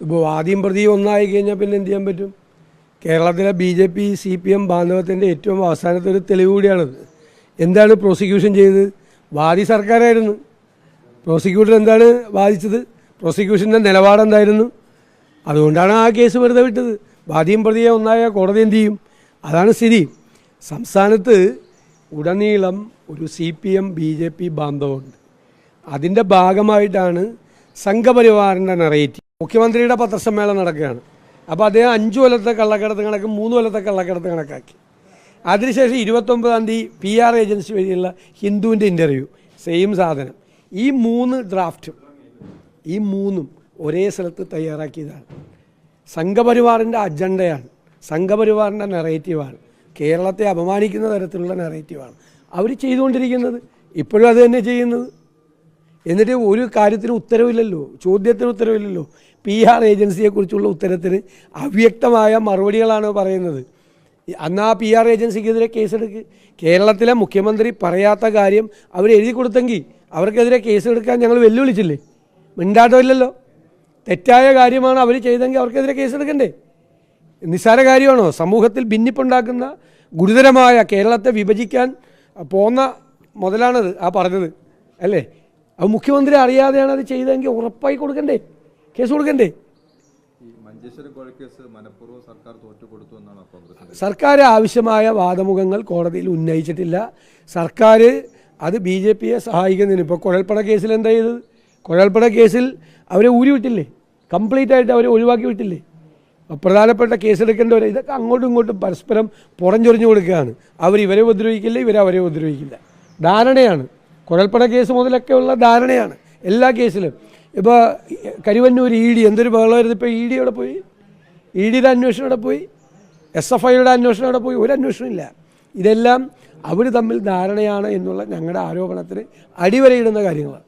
ഇപ്പോൾ ആദ്യം പ്രതി ഒന്നായി കഴിഞ്ഞാൽ പിന്നെ എന്ത് ചെയ്യാൻ പറ്റും? കേരളത്തിലെ B J P C P M ബാന്ധവത്തിന്റെ ഏറ്റവും അവസാനത്തെ ഒരു തെളിവ് കൂടിയാണത്. എന്താണ് പ്രോസിക്യൂഷൻ ചെയ്തത്? വാദി സർക്കാരായിരുന്നു. പ്രോസിക്യൂട്ടർ എന്താണ് വാദിച്ചത്? പ്രോസിക്യൂഷന്റെ നിലപാടെന്തായിരുന്നു അതുകൊണ്ടാണ് ആ കേസ് വെറുതെ വിട്ടത്. വാദിയും പ്രതിയെ ഒന്നായ കോടതി എന്ത് ചെയ്യും? അതാണ് സ്ഥിതി. സംസ്ഥാനത്ത് ഉടനീളം ഒരു C P M B J P ബാന്ധവമുണ്ട്. അതിന്റെ ഭാഗമായിട്ടാണ് സംഘപരിവാറിന്റെ നെറേറ്റീവ് മുഖ്യമന്ത്രിയുടെ പത്രസമ്മേളനം നടക്കുകയാണ്. അപ്പോൾ അദ്ദേഹം അഞ്ച് കൊല്ലത്തെ കള്ളക്കടത്ത് കണക്ക് മൂന്ന് കൊല്ലത്തെ കള്ളക്കടത്ത് കണക്കാക്കി. അതിനുശേഷം ഇരുപത്തൊമ്പതാം തീയതി പി ആർ ഏജൻസി വഴിയുള്ള ഹിന്ദുവിന്റെ ഇന്റർവ്യൂ സെയിം സാധനം. ഈ മൂന്ന് ഡ്രാഫ്റ്റും ഈ മൂന്നും ഒരേ സ്ഥലത്ത് തയ്യാറാക്കിയതാണ്. സംഘപരിവാറിന്റെ അജണ്ടയാണ്. സംഘപരിവാറിന്റെ നെറേറ്റീവാണ്. കേരളത്തെ അപമാനിക്കുന്ന തരത്തിലുള്ള നെറേറ്റീവാണ്. അവർ ചെയ്തുകൊണ്ടിരിക്കുന്നത്. ഇപ്പോഴും അത് തന്നെ ചെയ്യുന്നത്. എന്നിട്ട് ഒരു കാര്യത്തിന് ഉത്തരവില്ലല്ലോ ചോദ്യത്തിന് ഉത്തരവില്ലല്ലോ. പി ആർ ഏജൻസിയെക്കുറിച്ചുള്ള ഉത്തരത്തിന് അവ്യക്തമായ മറുപടികളാണ് പറയുന്നത്. അന്നാ പി ആർ ഏജൻസിക്കെതിരെ കേസെടുക്ക് കേരളത്തിലെ മുഖ്യമന്ത്രി പറയാത്ത കാര്യം അവർ എഴുതി കൊടുത്തെങ്കിൽ അവർക്കെതിരെ കേസെടുക്കാൻ ഞങ്ങൾ വെല്ലുവിളിച്ചില്ലേ? മിണ്ടാട്ടമില്ലല്ലോ തെറ്റായ കാര്യമാണ് അവർ ചെയ്തെങ്കിൽ അവർക്കെതിരെ കേസെടുക്കണ്ടേ? നിസ്സാര കാര്യമാണോ? സമൂഹത്തിൽ ഭിന്നിപ്പുണ്ടാക്കുന്ന ഗുരുതരമായ കേരളത്തെ വിഭജിക്കാൻ പോന്ന മുതലാണത് ആ പറഞ്ഞത് അല്ലേ? അത് മുഖ്യമന്ത്രി അറിയാതെയാണ് അത് ചെയ്തതെങ്കിൽ ഉറപ്പായി കൊടുക്കണ്ടേ? കേസ് കൊടുക്കണ്ടേ? സർക്കാർ ആവശ്യമായ വാദമുഖങ്ങൾ കോടതിയിൽ ഉന്നയിച്ചിട്ടില്ല. സർക്കാർ അത് ബി ജെ പിയെ സഹായിക്കുന്നതിന് ഇപ്പോൾ കുഴൽപ്പട കേസിൽ എന്താ ചെയ്തത്? കുഴൽപ്പട കേസിൽ അവരെ ഊരി വിട്ടില്ലേ? കംപ്ലീറ്റ് ആയിട്ട് അവരെ ഒഴിവാക്കി വിട്ടില്ലേ? പ്രധാനപ്പെട്ട കേസെടുക്കേണ്ടവരെ ഇതൊക്കെ അങ്ങോട്ടും ഇങ്ങോട്ടും പരസ്പരം പുറഞ്ചൊറിഞ്ഞു കൊടുക്കുകയാണ്. അവർ ഇവരെ ഉപദ്രവിക്കില്ല ഇവരെ അവരെ ഉപദ്രവിക്കില്ല. ധാരണയാണ്. കുഴൽപ്പണ കേസ് മുതലൊക്കെയുള്ള ധാരണയാണ് എല്ലാ കേസിലും. ഇപ്പോൾ കരുവന്നൂർ ഇ ഡി എന്തൊരു ബഹളമായിരുന്നു ഇപ്പോൾ ഇ ഡി അവിടെ പോയി? ഇ ഡിയുടെ അന്വേഷണം അവിടെ പോയി? എസ് എഫ് ഐയുടെ അന്വേഷണം അവിടെ പോയി? ഒരു അന്വേഷണം ഇല്ല. ഇതെല്ലാം അവർ തമ്മിൽ ധാരണയാണ് എന്നുള്ള ഞങ്ങളുടെ ആരോപണത്തിന് അടിവരയിടുന്ന കാര്യങ്ങളാണ്.